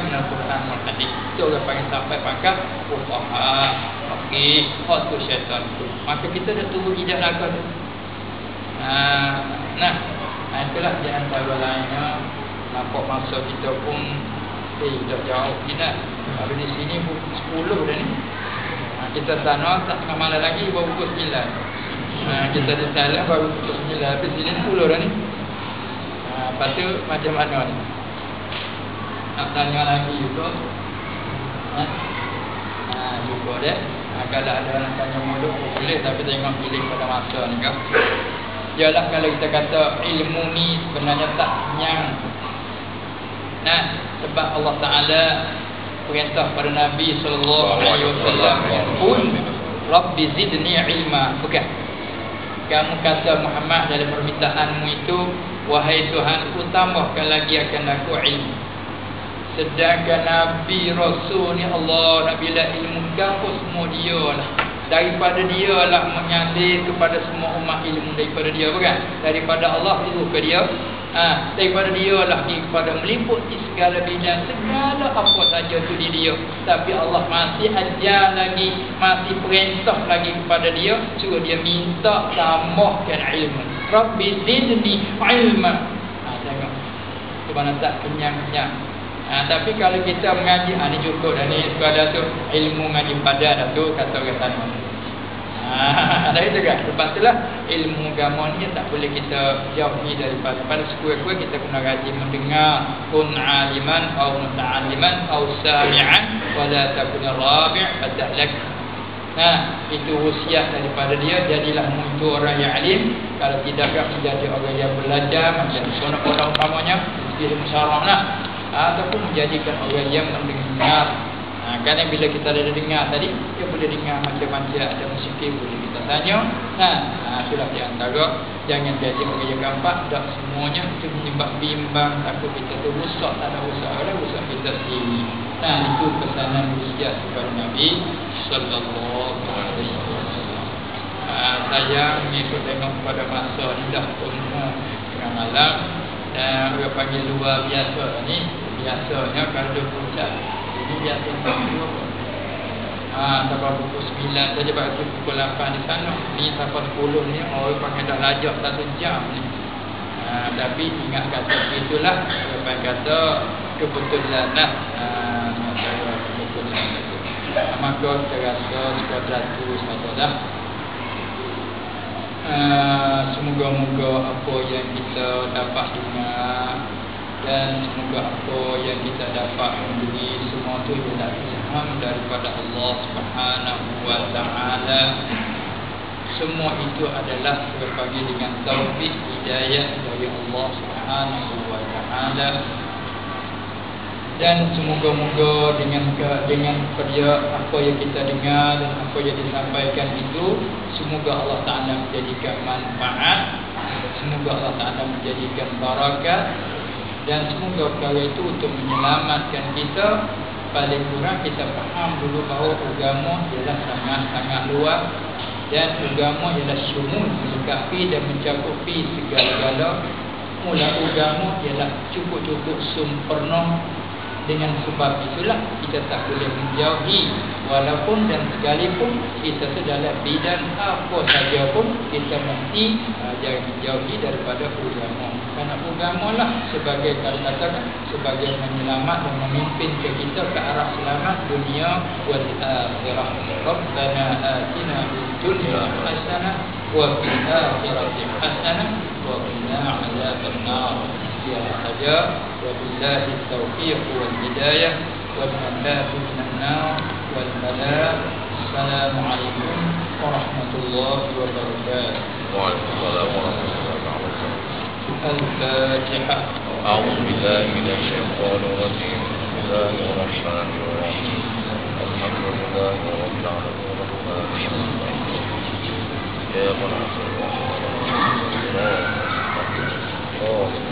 al-Quran wal hadis. Itu orang panggil sampai pakar fuqaha, faqih, khatu syaitan. Maka kita dah tunggu ijazah lagu tu. Ha, nah, nah itulah di antara lainnya nampak masa kita pun eh dah jauh kita. Kalau di sini pukul 10 dah ni. Ha, kita sana tak tengah malam lagi baru pukul 9. Ha, kita di sana baru pukul 9. Habis sini 10 dah ni. Ha, lepas tu macam mana ni? Nak tanya lagi juga. Ha? Ha, juga deh. Ha, kalau ada orang tanya mulut boleh tapi tengok pilih pada masa ni kan. Ialah kalau kita kata ilmu ni sebenarnya tak nyang. Nah, sebab Allah Taala perintah pada Nabi sallallahu alaihi wasallam pun Rabbi zidni ilma. Bukan. Kamu kata Muhammad dalam permintaanmu itu wahai Tuhan ku tambahkan lagi akan aku ilmu. Sedangkan Nabi Rasul ni Allah nak bila ilmu kamu semua dia lah. Daripada dia lah mengalir kepada semua umat ilmu daripada dia bukan? Daripada Allah itu ke dia. Ha, Daripada dia lah kepada meliputi segala bidang Segala apa saja tu di dia. Tapi Allah masih ajar lagi Masih perintah lagi kepada dia Suruh dia minta tambahkan ilmu. Rabbi zidni ilma. Ha, Tengok Sebenarnya tak kenyang-kenyang Ha, tapi kalau kita mengaji, ha, ni cukup dah ni. Sekadar tu ilmu mengaji pada dah tu kata orang sana. Ha, dah itu kan? Lepas tu lah ilmu agama ni tak boleh kita jauhi daripada. Pada sekurang-kurang kita kena rajin mendengar. Kun aliman atau muta'aliman atau sami'an. Wala takun rabi' fatahlak. Nah, itu usia daripada dia jadilah muncul orang yang alim kalau tidak menjadi orang yang belajar menjadi seorang orang utamanya ilmu syarah lah ataupun menjadikan orang yang mendengar. Ha, kerana bila kita ada dengar tadi, dia boleh dengar macam-macam ada musik boleh kita tanya. Ha, ha itulah di antara jangan jadi orang yang gampang tak semuanya itu menyebab bimbang takut kita tu rusak tak ada usaha ada rusak kita sendiri. Nah itu pesanan usia kepada Nabi sallallahu alaihi wasallam. Ha, saya mengikut tengok pada masa ni dah pun tengah malam panggil luar biasa ni biasanya kalau dia puncak ini biasa Ah, sampai pukul 9 saja bagi pukul 8 di sana. Ni sampai 10 ni orang pakai dah lajak satu jam ni. Ah, tapi ingat kata itulah apa kata kebetulan lah. Ah, kebetulan itu. Maka terasa sekuadratu sajalah. Uh, semoga-moga apa yang kita dapat dengar dan semoga apa yang kita dapat memberi semua itu ialah ilham daripada Allah Subhanahu wa taala. Semua itu adalah berbagi dengan taufik hidayah dari Allah Subhanahu wa taala dan semoga-moga dengan dengan kerja apa yang kita dengar dan apa yang disampaikan itu semoga Allah Taala menjadikan manfaat semoga Allah Taala menjadikan barakat dan semoga perkara itu untuk menyelamatkan kita. Paling kurang kita faham dulu bahawa agama ialah sangat-sangat luas dan agama ialah syumul melengkapi dan mencakupi segala-gala. Mula agama ialah cukup-cukup sempurna dengan sebab itulah kita tak boleh menjauhi. Walaupun dan sekalipun kita sedalam bidang apa saja pun kita mesti uh, jangan menjauhi daripada agama kerana agama lah sebagai kalau katakan sebagai menyelamat dan memimpin ke kita ke arah selamat dunia. Wal akhirah rabbana atina fid dunya hasanah wa fil akhirati hasanah wa qina adzaban ya saja وبالله التوفيق والهداية والنجاة من النار والبلاء. السلام عليكم ورحمة الله وبركاته. وعليكم السلام ورحمة الله وبركاته. الفاتحة. أعوذ بالله من الشيطان الرجيم. بسم الله الرحمن الرحيم. الحمد لله رب العالمين. الرحمن الرحيم يا من اللهم